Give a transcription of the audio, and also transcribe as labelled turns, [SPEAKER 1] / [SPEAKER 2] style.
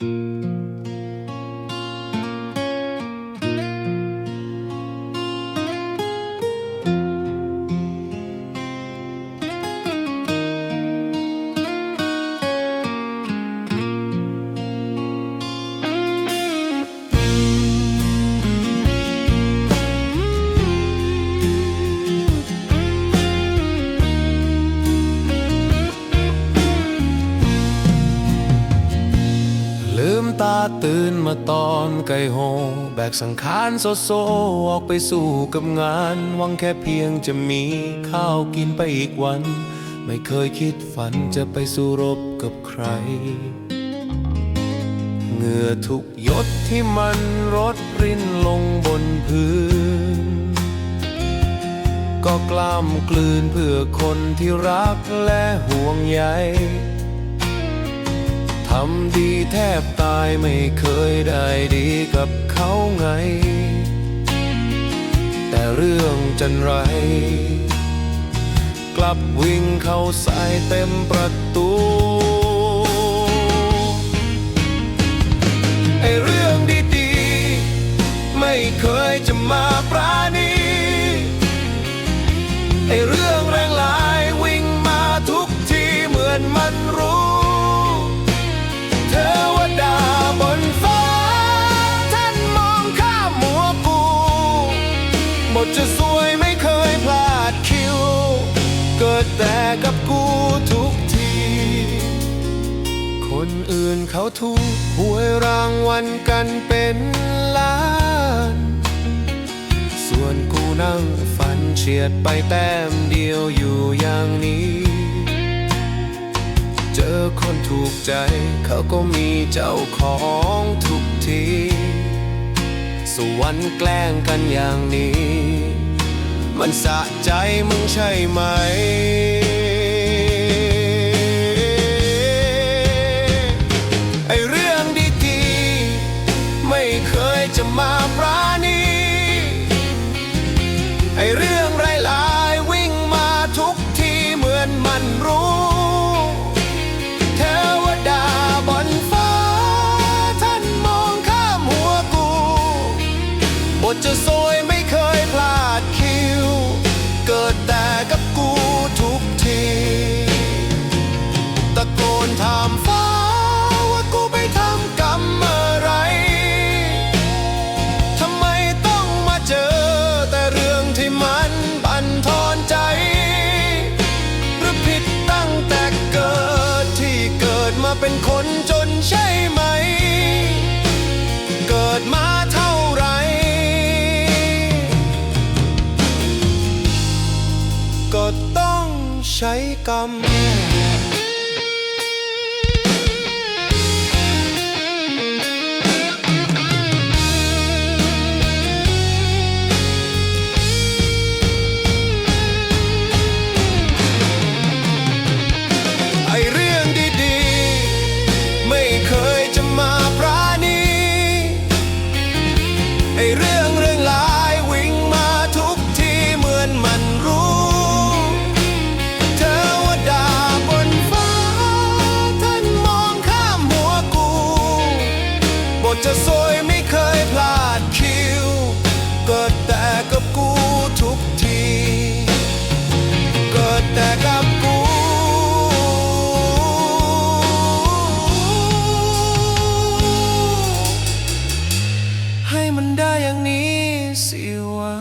[SPEAKER 1] ลื ตื่นมาตอนไก่โฮแบกสังขารโซโซ ออกไปสู่กับงาน หวังแค่เพียงจะมีข้าวกินไปอีกวัน ไม่เคยคิดฝันจะไปสู้รบกับใคร เหงื่อทุกยดที่มันรดรินลงบนพื้น ก็กล้ำกลืนเพื่อคนที่รักและห่วงใย ทำดีแทบตายไม่เคยได้ดีกับเขาไง แต่เรื่องจันไร กลับวิ่งเข้าใส่เต็มประตู แต่กับกูทุกที คนอื่นเขาถูกหวยรางวัลกันเป็นล้าน ส่วนกูนั่งฝันเฉียดไปแต้มเดียวอยู่อย่างนี้ เจอคนถูกใจเขาก็มีเจ้าของทุกที สวรรค์แกล้งกันอย่างนี้ มันสะใจมึงใช่ไหม ไอเรื่องดีๆ ไม่เคยจะมาปราณี ไอเรื่องร้ายๆวิ่งมาทุกทีเหมือนมันรู้เทวดาบนฟ้า ท่านมองข้ามหัวกูบทจะโซยไม่เคย โกนถามฟ้าว่ากูไปทำกรรมอะไรทำไมต้องมาเจอแต่เรื่องที่มันบั่นทอนใจ หรือผิดตั้งแต่เกิดที่เกิดมาเป็นคนจนใช่ไหม เกิดมาเท่าไหรก็ต้องใช้กรรม ยไม่เคยพลาดคิว เกิดแต่กับกูทุกที เกิดแต่กับกูให้มันได้อย่างนี้สิวะ